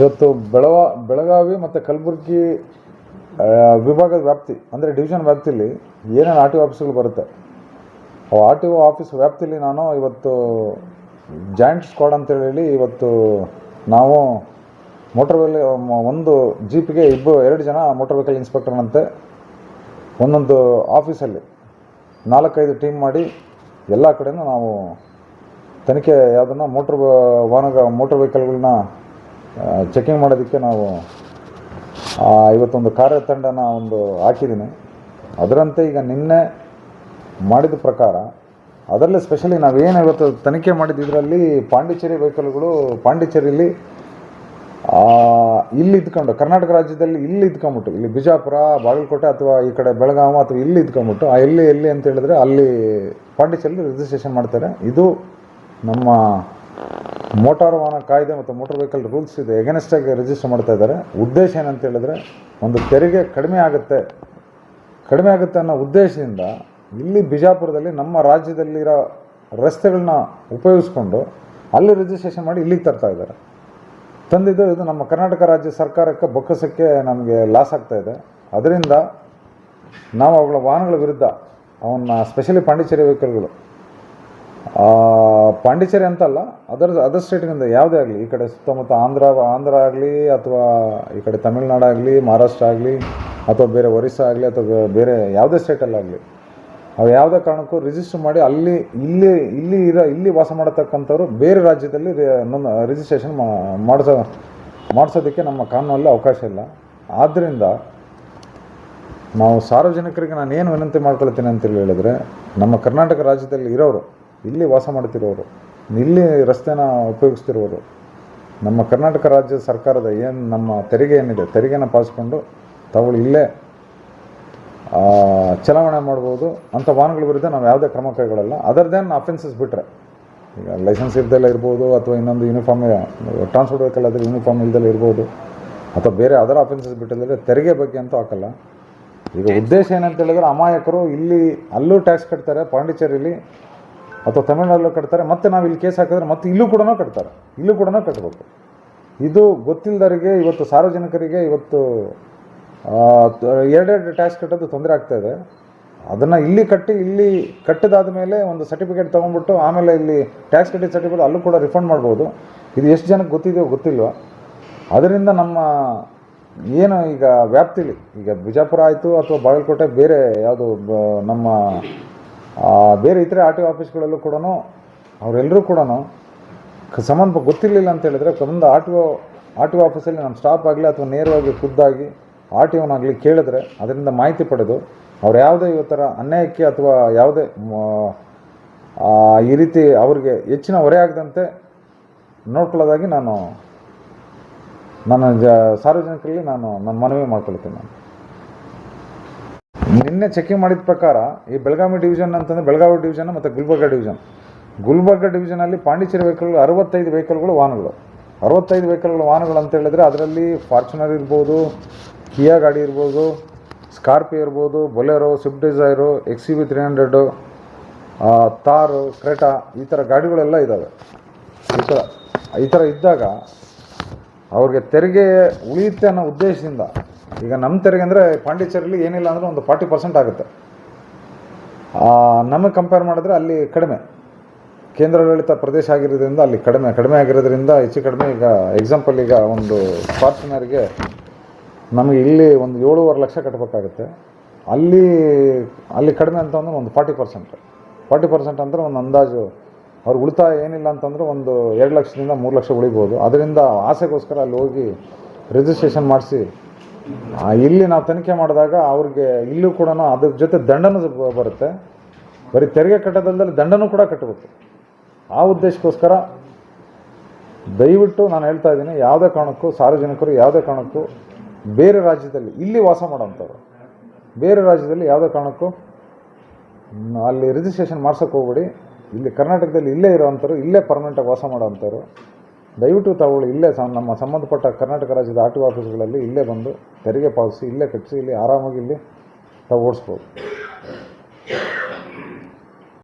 ಇವತ್ತು ಬೆಳವ, ಬೆಳಗಾವಿ ಮತ್ತು ಕಲಬುರಗಿ ವಿಭಾಗದ ವ್ಯಾಪ್ತಿ, ಅಂದರೆ ಡಿವಿಷನ್ ವ್ಯಾಪ್ತಿಲಿ ಏನೇನು ಆರ್ ಟಿ ಒ ಆಫೀಸ್ಗಳು ಬರುತ್ತೆ? ಆರ್ ಟಿ ಒ ಆಫೀಸ್ ವ್ಯಾಪ್ತಿಯಲ್ಲಿ ನಾನು ಇವತ್ತು ಜಾಯಿಂಟ್ ಸ್ಕ್ವಾಡ್ ಅಂತೇಳಿ ಇವತ್ತು ನಾವು ಮೋಟರ್ ವೆಹಿಕಲ್ ಒಂದು ಜೀಪಿಗೆ ಇಬ್ಬರು, ಎರಡು ಜನ ಮೋಟರ್ ವೆಹಿಕಲ್ ಇನ್ಸ್ಪೆಕ್ಟರ್ನಂತೆ ಒಂದೊಂದು ಆಫೀಸಲ್ಲಿ ನಾಲ್ಕೈದು ಟೀಮ್ ಮಾಡಿ ಎಲ್ಲ ಕಡೆಯೂ ನಾವು ತನಿಖೆ, ಯಾವುದನ್ನು ಮೋಟ್ರ್ ವಾಹನ ಮೋಟ್ರ್ ವೆಹಿಕಲ್ಗಳನ್ನ ಚೆಕಿಂಗ್ ಮಾಡೋದಕ್ಕೆ ನಾವು ಇವತ್ತೊಂದು ಕಾರ್ಯತಂಡನ ಒಂದು ಹಾಕಿದ್ದೀನಿ. ಅದರಂತೆ ಈಗ ನಿನ್ನೆ ಮಾಡಿದ ಪ್ರಕಾರ ಅದರಲ್ಲೇ ಸ್ಪೆಷಲಿ ನಾವೇನು ಇವತ್ತು ತನಿಖೆ ಮಾಡಿದ್ದು ಇದರಲ್ಲಿ ಪಾಂಡಿಚೇರಿ ವೆಹಿಕಲ್ಗಳು ಪಾಂಡಿಚೇರಿಲಿ ಆ, ಇಲ್ಲಿ ಇದ್ಕೊಂಡು ಕರ್ನಾಟಕ ರಾಜ್ಯದಲ್ಲಿ ಇಲ್ಲಿ ಇದ್ಕೊಂಬಿಟ್ಟು ಇಲ್ಲಿ ಬಿಜಾಪುರ ಬಾಗಲಕೋಟೆ ಅಥವಾ ಈ ಕಡೆ ಬೆಳಗಾವಿ ಅಥವಾ ಇಲ್ಲಿ ಇದ್ಕೊಂಬಿಟ್ಟು ಆ ಎಲ್ಲಿ ಎಲ್ಲಿ ಅಂತ ಹೇಳಿದ್ರೆ ಅಲ್ಲಿ ಪಾಂಡಿಚೇರಿಯಲ್ಲಿ ರಿಜಿಸ್ಟ್ರೇಷನ್ ಮಾಡ್ತಾರೆ. ಇದು ನಮ್ಮ ಮೋಟಾರ್ ವಾಹನ ಕಾಯ್ದೆ ಮತ್ತು ಮೋಟಾರ್ ವೆಹಿಕಲ್ ರೂಲ್ಸ್ ಇದೆ ಎಗನೆಸ್ಟಾಗಿ ರಿಜಿಸ್ಟರ್ ಮಾಡ್ತಾ ಇದ್ದಾರೆ. ಉದ್ದೇಶ ಏನಂತ ಹೇಳಿದ್ರೆ, ಒಂದು ತೆರಿಗೆ ಕಡಿಮೆ ಆಗುತ್ತೆ. ಕಡಿಮೆ ಆಗುತ್ತೆ ಅನ್ನೋ ಉದ್ದೇಶದಿಂದ ಇಲ್ಲಿ ಬಿಜಾಪುರದಲ್ಲಿ ನಮ್ಮ ರಾಜ್ಯದಲ್ಲಿರೋ ರಸ್ತೆಗಳನ್ನ ಉಪಯೋಗಿಸ್ಕೊಂಡು ಅಲ್ಲಿ ರಿಜಿಸ್ಟ್ರೇಷನ್ ಮಾಡಿ ಇಲ್ಲಿಗೆ ತರ್ತಾ ಇದ್ದಾರೆ. ತಂದಿದ್ದು ಇದು ನಮ್ಮ ಕರ್ನಾಟಕ ರಾಜ್ಯ ಸರ್ಕಾರಕ್ಕೆ ಬೊಕ್ಕಸಕ್ಕೆ ನಮಗೆ ಲಾಸ್ ಆಗ್ತಾ ಇದೆ. ಅದರಿಂದ ನಾವು ಅವುಗಳ ವಾಹನಗಳ ವಿರುದ್ಧ ಅವನ್ನ ಸ್ಪೆಷಲಿ ಪಾಂಡಿಚೇರಿ ವೆಹಿಕಲ್ಗಳು ಪಾಂಡಿಚೇರಿ ಅಂತಲ್ಲ, ಅದರ್ ಅದರ್ ಸ್ಟೇಟಿನಿಂದ ಯಾವುದೇ ಆಗಲಿ, ಈ ಕಡೆ ಸುತ್ತಮುತ್ತ ಆಂಧ್ರ ಆಂಧ್ರ ಆಗಲಿ, ಅಥವಾ ಈ ಕಡೆ ತಮಿಳ್ನಾಡಾಗಲಿ ಮಹಾರಾಷ್ಟ್ರ ಆಗಲಿ, ಅಥವಾ ಬೇರೆ ಒರಿಸ್ಸಾ ಆಗಲಿ, ಅಥವಾ ಬೇರೆ ಯಾವುದೇ ಸ್ಟೇಟಲ್ಲಾಗಲಿ ಅವು ಯಾವುದೇ ಕಾರಣಕ್ಕೂ ರಿಜಿಸ್ಟರ್ ಮಾಡಿ ಅಲ್ಲಿ, ಇಲ್ಲಿ ಇಲ್ಲಿ ಇರೋ, ಇಲ್ಲಿ ವಾಸ ಮಾಡತಕ್ಕಂಥವ್ರು ಬೇರೆ ರಾಜ್ಯದಲ್ಲಿ ರಿಜಿಸ್ಟ್ರೇಷನ್ ಮಾಡಿಸ, ಮಾಡಿಸೋದಕ್ಕೆ ನಮ್ಮ ಕಾನೂನಲ್ಲಿ ಅವಕಾಶ ಇಲ್ಲ. ಆದ್ದರಿಂದ ನಾವು ಸಾರ್ವಜನಿಕರಿಗೆ ನಾನು ಏನು ವಿನಂತಿ ಮಾಡ್ಕೊಳ್ತೀನಿ ಅಂತ ಹೇಳಿದ್ರೆ, ನಮ್ಮ ಕರ್ನಾಟಕ ರಾಜ್ಯದಲ್ಲಿ ಇರೋರು ಇಲ್ಲಿ ವಾಸ ಮಾಡ್ತಿರೋರು ಇಲ್ಲಿ ರಸ್ತೆನ ಉಪಯೋಗಿಸ್ತಿರೋರು ನಮ್ಮ ಕರ್ನಾಟಕ ರಾಜ್ಯ ಸರ್ಕಾರದ ಏನು ನಮ್ಮ ತೆರಿಗೆ ಏನಿದೆ, ತೆರಿಗೆನ ಪಾಲಿಸ್ಕೊಂಡು ತಾವು ಇಲ್ಲೇ ಚಲಾವಣೆ ಮಾಡ್ಬೋದು ಅಂಥ ವಾಹನಗಳ ವಿರುದ್ಧ ನಾವು ಯಾವುದೇ ಕ್ರಮ ಕೈಗೊಳ್ಳಲ್ಲ. ಅದರ್ ದೆನ್ ಅಫೆನ್ಸಸ್ ಬಿಟ್ಟರೆ ಈಗ ಲೈಸೆನ್ಸ್ ಇರ್ದೆಲ್ಲ ಇರ್ಬೋದು, ಅಥವಾ ಇನ್ನೊಂದು ಯೂನಿಫಾರ್ಮ್ ಟ್ರಾನ್ಸ್ಪೋರ್ಟ್ ವೆಹಿಕಲ್ ಆದರೆ ಯೂನಿಫಾರ್ಮ್ ಇಲ್ದೆಲ್ಲ ಇರ್ಬೋದು, ಅಥವಾ ಬೇರೆ ಅದರ ಅಫೆನ್ಸಸ್ ಬಿಟ್ಟಿಲ್ಲದ್ರೆ ತೆರಿಗೆ ಬಗ್ಗೆ ಅಂತೂ ಹಾಕಲ್ಲ. ಈಗ ಉದ್ದೇಶ ಏನಂತ ಹೇಳಿದ್ರೆ ಅಮಾಯಕರು ಇಲ್ಲಿ ಅಲ್ಲೂ ಟ್ಯಾಕ್ಸ್ ಕಟ್ತಾರೆ, ಪಾಂಡಿಚೇರಿಲಿ ಅಥವಾ ತಮಿಳ್ನಾಡಲ್ಲೂ ಕಟ್ತಾರೆ, ಮತ್ತೆ ನಾವು ಇಲ್ಲಿ ಕೇಸ್ ಹಾಕಿದ್ರೆ ಮತ್ತೆ ಇಲ್ಲೂ ಕೂಡ ಕಟ್ತಾರೆ. ಇಲ್ಲೂ ಕೂಡ ಕಟ್ಟಬೇಕು ಇದು ಗೊತ್ತಿಲ್ಲದರಿಗೆ ಇವತ್ತು ಸಾರ್ವಜನಿಕರಿಗೆ ಇವತ್ತು ಎರಡೆರಡು ಟ್ಯಾಕ್ಸ್ ಕಟ್ಟೋದು ತೊಂದರೆ ಆಗ್ತಾ ಇದೆ. ಅದನ್ನು ಇಲ್ಲಿ ಕಟ್ಟಿ, ಇಲ್ಲಿ ಕಟ್ಟಿದಾದ ಮೇಲೆ ಒಂದು ಸರ್ಟಿಫಿಕೇಟ್ ತೊಗೊಂಡ್ಬಿಟ್ಟು ಆಮೇಲೆ ಇಲ್ಲಿ ಟ್ಯಾಕ್ಸ್ ಕಟ್ಟಿದ ಸರ್ಟಿಫಿಕೇಟ್ ಅಲ್ಲೂ ಕೂಡ ರಿಫಂಡ್ ಮಾಡ್ಬೋದು. ಇದು ಎಷ್ಟು ಜನಕ್ಕೆ ಗೊತ್ತಿದೆಯೋ ಗೊತ್ತಿಲ್ವ. ಅದರಿಂದ ನಮ್ಮ ಏನು ಈಗ ವ್ಯಾಪ್ತಿಲಿ, ಈಗ ಬಿಜಾಪುರ ಆಯಿತು ಅಥವಾ ಬಾಗಲಕೋಟೆ, ಬೇರೆ ಯಾವುದು ನಮ್ಮ ಬೇರೆ ಇತರೆ ಆರ್ ಟಿ ಆಫೀಸ್ಗಳಲ್ಲೂ ಕೂಡ ಅವರೆಲ್ಲರೂ ಕೂಡ ಸಂಬಂಧ ಗೊತ್ತಿರಲಿಲ್ಲ ಅಂತ ಹೇಳಿದ್ರೆ ಒಂದು R T O, R T O ಆಫೀಸಲ್ಲಿ ನಮ್ಮ ಸ್ಟಾಫ್ ಆಗಲಿ ಅಥವಾ ನೇರವಾಗಿ ಖುದ್ದಾಗಿ ಆರ್ ಟಿ ಒನಾಗಲಿ ಕೇಳಿದ್ರೆ ಅದರಿಂದ ಮಾಹಿತಿ ಪಡೆದು ಅವ್ರು ಯಾವುದೇ ಥರ ಅನ್ಯಾಯಕ್ಕೆ ಅಥವಾ ಯಾವುದೇ ಈ ರೀತಿ ಅವ್ರಿಗೆ ಹೆಚ್ಚಿನ ಹೊರೆ ಆಗದಂತೆ ನೋಡ್ಕೊಳ್ಳೋದಾಗಿ ನಾನು ನನ್ನ ಜ, ಸಾರ್ವಜನಿಕರಲ್ಲಿ ನಾನು ನನ್ನ ಮನವಿ ಮಾಡ್ಕೊಳ್ತೀನಿ. ನಿನ್ನೆ ಚೆಕಿಂಗ್ ಮಾಡಿದ ಪ್ರಕಾರ ಈ ಬೆಳಗಾವಿ ಡಿವಿಷನ್ ಅಂತಂದರೆ ಬೆಳಗಾವಿ ಡಿವಿಷನ್ ಮತ್ತು ಗುಲ್ಬರ್ಗ ಡಿವಿಷನ್ ಗುಲ್ಬರ್ಗ ಡಿವಿಷನಲ್ಲಿ ಪಾಂಡಿಚೇರಿ ವೆಹಿಕಲ್ಗಳು ಅರವತ್ತೈದು ವೆಹಿಕಲ್ಗಳು ವಾಹನಗಳು. ಅರವತ್ತೈದು ವೆಹಿಕಲ್ಗಳು ವಾಹನಗಳು ಅಂತ ಹೇಳಿದ್ರೆ ಅದರಲ್ಲಿ ಫಾರ್ಚುನರ್ ಇರ್ಬೋದು ಕಿಯಾ ಗಾಡಿ ಇರ್ಬೋದು ಸ್ಕಾರ್ಪಿಯೋ ಇರ್ಬೋದು Bolero Swift Dzire X V three hundred Thar Creta ಈ ಥರ ಗಾಡಿಗಳೆಲ್ಲ ಇದ್ದಾವೆ ಈ ಥರ ಈ ಥರ ಇದ್ದಾಗ ಅವ್ರಿಗೆ ತೆರಿಗೆ ಉಳಿಯುತ್ತೆ ಅನ್ನೋ ಉದ್ದೇಶದಿಂದ ಈಗ ನಮ್ಮ ತೆರಿಗೆ ಅಂದರೆ ಪಾಂಡಿಚೇರಿಲಿ ಏನಿಲ್ಲ ಅಂದರೆ ಒಂದು ಫಾರ್ಟಿ ಪರ್ಸೆಂಟ್ ಆಗುತ್ತೆ. ನಮಗೆ ಕಂಪೇರ್ ಮಾಡಿದ್ರೆ ಅಲ್ಲಿ ಕಡಿಮೆ. ಕೇಂದ್ರಾಡಳಿತ ಪ್ರದೇಶ ಆಗಿರೋದ್ರಿಂದ ಅಲ್ಲಿ ಕಡಿಮೆ ಕಡಿಮೆ ಆಗಿರೋದ್ರಿಂದ ಹೆಚ್ಚು ಕಡಿಮೆ. ಈಗ ಎಕ್ಸಾಂಪಲ್ ಈಗ ಒಂದು ಫಾರ್ಚುನರ್ಗೆ ನಮಗೆ ಇಲ್ಲಿ ಒಂದು ಏಳೂವರೆ ಲಕ್ಷ ಕಟ್ಟಬೇಕಾಗುತ್ತೆ ಅಲ್ಲಿ ಅಲ್ಲಿ ಕಡಿಮೆ ಅಂತ ಅಂದ್ರೆ ಒಂದು ಫಾರ್ಟಿ ಪರ್ಸೆಂಟ್. ಫಾರ್ಟಿ ಪರ್ಸೆಂಟ್ ಅಂದರೆ ಒಂದು ಅಂದಾಜು. ಅವ್ರ ಉಳಿತಾಯ ಏನಿಲ್ಲ ಅಂತಂದ್ರೆ ಒಂದು ಎರಡು ಲಕ್ಷದಿಂದ ಮೂರು ಲಕ್ಷ ಉಳಿಬೋದು. ಅದರಿಂದ ಆಸೆಗೋಸ್ಕರ ಅಲ್ಲಿ ಹೋಗಿ ರಿಜಿಸ್ಟ್ರೇಷನ್ ಮಾಡಿಸಿ ಇಲ್ಲಿ ನಾವು ತನಿಖೆ ಮಾಡಿದಾಗ ಅವ್ರಿಗೆ ಇಲ್ಲೂ ಕೂಡ ಅದ್ರ ಜೊತೆ ದಂಡನೂ ಬರುತ್ತೆ. ಬರೀ ತೆರಿಗೆ ಕಟ್ಟದಲ್ಲದಲ್ಲಿ ದಂಡನೂ ಕೂಡ ಕಟ್ಟಬೇಕು. ಆ ಉದ್ದೇಶಕ್ಕೋಸ್ಕರ ದಯವಿಟ್ಟು ನಾನು ಹೇಳ್ತಾ ಇದ್ದೀನಿ, ಯಾವುದೇ ಕಾರಣಕ್ಕೂ, ಸಾರ್ವಜನಿಕರು ಯಾವುದೇ ಕಾರಣಕ್ಕೂ ಬೇರೆ ರಾಜ್ಯದಲ್ಲಿ ಇಲ್ಲಿ ವಾಸ ಮಾಡೋಂಥವ್ರು ಬೇರೆ ರಾಜ್ಯದಲ್ಲಿ ಯಾವುದೇ ಕಾರಣಕ್ಕೂ ಅಲ್ಲಿ ರಿಜಿಸ್ಟ್ರೇಷನ್ ಮಾಡ್ಸೋಕೆ ಹೋಗ್ಬೇಡಿ. ಇಲ್ಲಿ ಕರ್ನಾಟಕದಲ್ಲಿ ಇಲ್ಲೇ ಇರೋವಂಥವ್ರು, ಇಲ್ಲೇ ಪರ್ಮನೆಂಟಾಗಿ ವಾಸ ಮಾಡೋವಂಥವ್ರು. ದಯವಿಟ್ಟು ತಾವುಗಳು ಇಲ್ಲೇ ನಮ್ಮ ಸಂಬಂಧಪಟ್ಟ ಕರ್ನಾಟಕ ರಾಜ್ಯದ ಆರ್ ಟಿ ಆಫೀಸ್ಗಳಲ್ಲಿ ಇಲ್ಲೇ ಬಂದು, ತೆರಿಗೆ ಪಾವತಿಸಿ, ಇಲ್ಲೇ ಕಟ್ಟಿಸಿ, ಇಲ್ಲಿ ಆರಾಮಾಗಿ ಇಲ್ಲಿ ತಾವು ಓಡಿಸ್ಬೋದು.